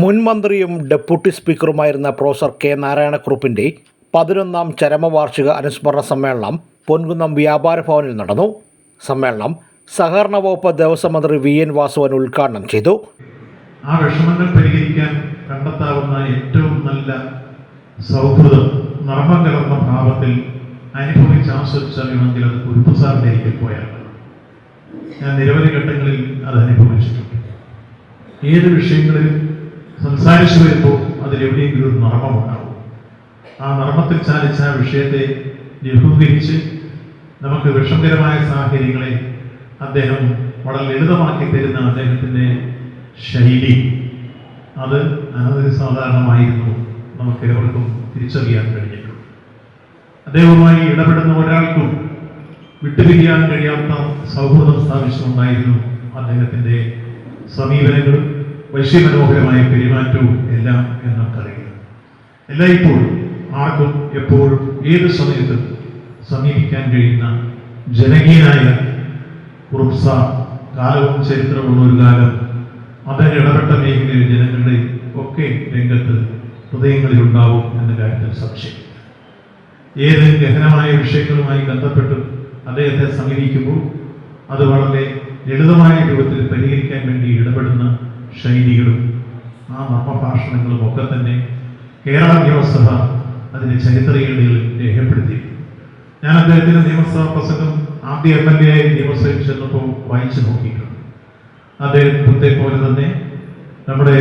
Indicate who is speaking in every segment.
Speaker 1: മുൻ മന്ത്രിയും ഡെപ്യൂട്ടി സ്പീക്കറുമായിരുന്ന പ്രൊഫസർ കെ നാരായണക്കുറുപ്പിന്റെ പതിനൊന്നാം ചരമവാർഷിക അനുസ്മരണ സമ്മേളനം പൊൻകുന്നം വ്യാപാര ഭവനിൽ നടന്നു. സമ്മേളനം സഹകരണ വകുപ്പ് ദേവസ്വം മന്ത്രി വി എൻ വാസുവൻ ഉദ്ഘാടനം ചെയ്തു.
Speaker 2: ആ വിഷമങ്ങൾ പരിഹരിക്കാൻ കണ്ടെത്താവുന്ന ഏറ്റവും നല്ല സൗഹൃദം നർമ്മം കലർന്ന ഭാവത്തിൽ അനുഭവിച്ച് ആസ്വദിച്ചറിയണമെങ്കിൽ അത് കുരുപ്പ് സാറിന്റെ അരികിൽ പോയാണ് ഞാൻ നിരവധി ഘട്ടങ്ങളിൽ അത് അനുഭവിച്ചിട്ടുണ്ട്. ഏത് വിഷയങ്ങളിൽ സംസാരിച്ചു വരുമ്പോൾ അതിലെവിടെയെങ്കിലും ഒരു നർമ്മമുണ്ടാവും. ആ നർമ്മത്തിൽ ചാലിച്ച വിഷയത്തെ ലഘൂകരിച്ച് നമുക്ക് വിഷമകരമായ സാഹചര്യങ്ങളെ അദ്ദേഹം വളരെ ലളിതമാക്കി തരുന്ന അദ്ദേഹത്തിന്റെ ശൈലി. അത് സാധാരണമായിരുന്നു നമുക്ക് ഏവർക്കും തിരിച്ചറിയാൻ കഴിഞ്ഞിട്ടുണ്ട് അദ്ദേഹവുമായി ഇടപെടുന്ന ഒരാൾക്കും വിട്ടുപിരിയാൻ കഴിയാത്ത സൗഹൃദം സ്ഥാപിച്ചുകൊണ്ടായിരുന്നു അദ്ദേഹത്തിന്റെ സമീപനങ്ങളും വശ്യമനോഹരമായ പെരുമാറ്റവും എല്ലാം എന്ന് നമുക്കറിയാം എല്ലായ്പ്പോഴും ആർക്കും എപ്പോഴും ഏത് സമയത്തും സമീപിക്കാൻ കഴിയുന്ന ജനകീയനായ കുറുപ്സ കാലവും ചരിത്രമുള്ള ഒരു കാലം അതിന് ഇടപെട്ട മേഖലയിൽ ജനങ്ങളുടെ ഒക്കെ രംഗത്ത് ഹൃദയങ്ങളിൽ ഉണ്ടാവും എന്ന കാര്യത്തിൽ സംശയം. ഏത് ഗഹനമായ വിഷയങ്ങളുമായി ബന്ധപ്പെട്ട് അദ്ദേഹത്തെ സമീപിക്കുമ്പോൾ അത് വളരെ ലളിതമായ രൂപത്തിൽ പരിഹരിക്കാൻ വേണ്ടി ഇടപെടുന്ന ശൈലികളും ആ നർമ്മഭാഷണങ്ങളും ഒക്കെ തന്നെ കേരള നിയമസഭ അതിന്റെ ചരിത്രങ്ങളിൽ രേഖപ്പെടുത്തി. ഞാൻ അദ്ദേഹത്തിന്റെ നിയമസഭാ പ്രസംഗം ആദ്യ എം എൽ എ ആയി നിയമസഭയിൽ ചെന്നപ്പോൾ വായിച്ചു നോക്കിയിട്ടുണ്ട്. അദ്ദേഹത്തെ പോലെ തന്നെ നമ്മുടെ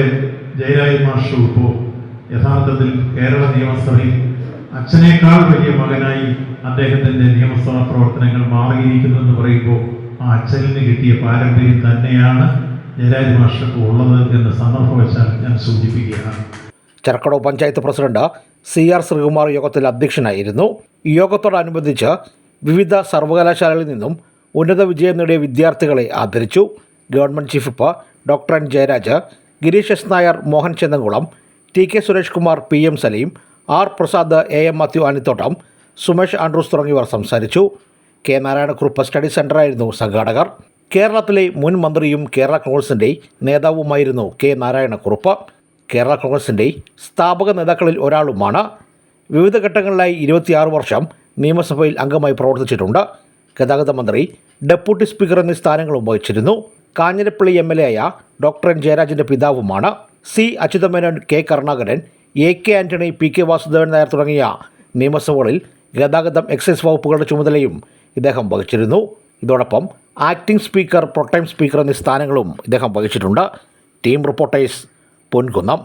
Speaker 2: ജയരാജ് മാഷു ഇപ്പോൾ യഥാർത്ഥത്തിൽ കേരള നിയമസഭയിൽ അച്ഛനേക്കാൾ വലിയ മകനായി അദ്ദേഹത്തിന്റെ നിയമസഭാ പ്രവർത്തനങ്ങൾ മാറിയിരിക്കുന്നു എന്ന് പറയുമ്പോൾ ആ അച്ഛനിൽ കിട്ടിയ പാരമ്പര്യം തന്നെയാണ് ജയരാജ് മാഷക്ക് ഉള്ളത് എന്ന് ഞാൻ സൂചിപ്പിക്കുകയാണ്.
Speaker 1: Cherkkadavu panchayat president C R Sreekumar യോഗത്തിൽ അധ്യക്ഷനായിരുന്നു. യോഗത്തോടനുബന്ധിച്ച് വിവിധ സർവകലാശാലകളിൽ നിന്നും ഉന്നത വിജയം നേടിയ വിദ്യാർത്ഥികളെ ആദരിച്ചു. Government chief whip doctor N Jayaraj Girish S Nair Mohan Chennamkulam T K Suresh Kumar P M Saleem R Prasad A M Mathew Anithottam Sumesh Andrews തുടങ്ങിയവർ സംസാരിച്ചു. കെ നാരായണക്കുറുപ്പ് സ്റ്റഡി സെന്ററായിരുന്നു സംഘാടകർ. കേരളത്തിലെ മുൻ മന്ത്രിയും കേരള കോൺഗ്രസിന്റെ നേതാവുമായിരുന്നു കെ നാരായണക്കുറുപ്പ്. കേരള കോൺഗ്രസിന്റെ സ്ഥാപക നേതാക്കളിൽ ഒരാളുമാണ്. വിവിധ ഘട്ടങ്ങളിലായി ഇരുപത്തിയാറ് വർഷം നിയമസഭയിൽ അംഗമായി പ്രവർത്തിച്ചിട്ടുണ്ട്. ഗതാഗത മന്ത്രി ഡെപ്യൂട്ടി സ്പീക്കർ എന്നീ സ്ഥാനങ്ങളും വഹിച്ചിരുന്നു. കാഞ്ഞിരപ്പള്ളി എം എൽ എ ആയ ഡോക്ടർ എൻ ജയരാജന്റെ പിതാവുമാണ്. C. Achuthamenon K. Karunakaran A. K. Antony P. K. Vasudevan Nair തുടങ്ങിയ നിയമസഭകളിൽ ഗതാഗതം എക്സൈസ് വകുപ്പുകളുടെ ചുമതലയും ഇദ്ദേഹം വഹിച്ചിരുന്നു. ഇതോടൊപ്പം ആക്ടിംഗ് സ്പീക്കർ പ്രൊട്ടൈം സ്പീക്കർ എന്നീ സ്ഥാനങ്ങളും ഇദ്ദേഹം വഹിച്ചിട്ടുണ്ട്. Team reporters Ponkunnam.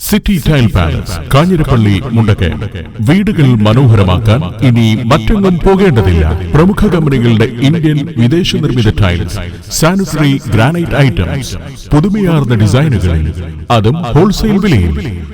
Speaker 3: City tile palace Kanjirappally Mundakayam. വീടുകൾ മനോഹരമാക്കാൻ ഇനി മറ്റൊന്നും പോകേണ്ടതില്ല. പ്രമുഖ കമ്പനികളുടെ ഇന്ത്യൻ വിദേശ നിർമ്മിത ടൈൽസ് സാനിറ്ററി ഗ്രാനൈറ്റ് ഐറ്റംസ് പുതുമയാർന്ന ഡിസൈനുകളിൽ അതും ഹോൾസെയിൽ വിലയിൽ.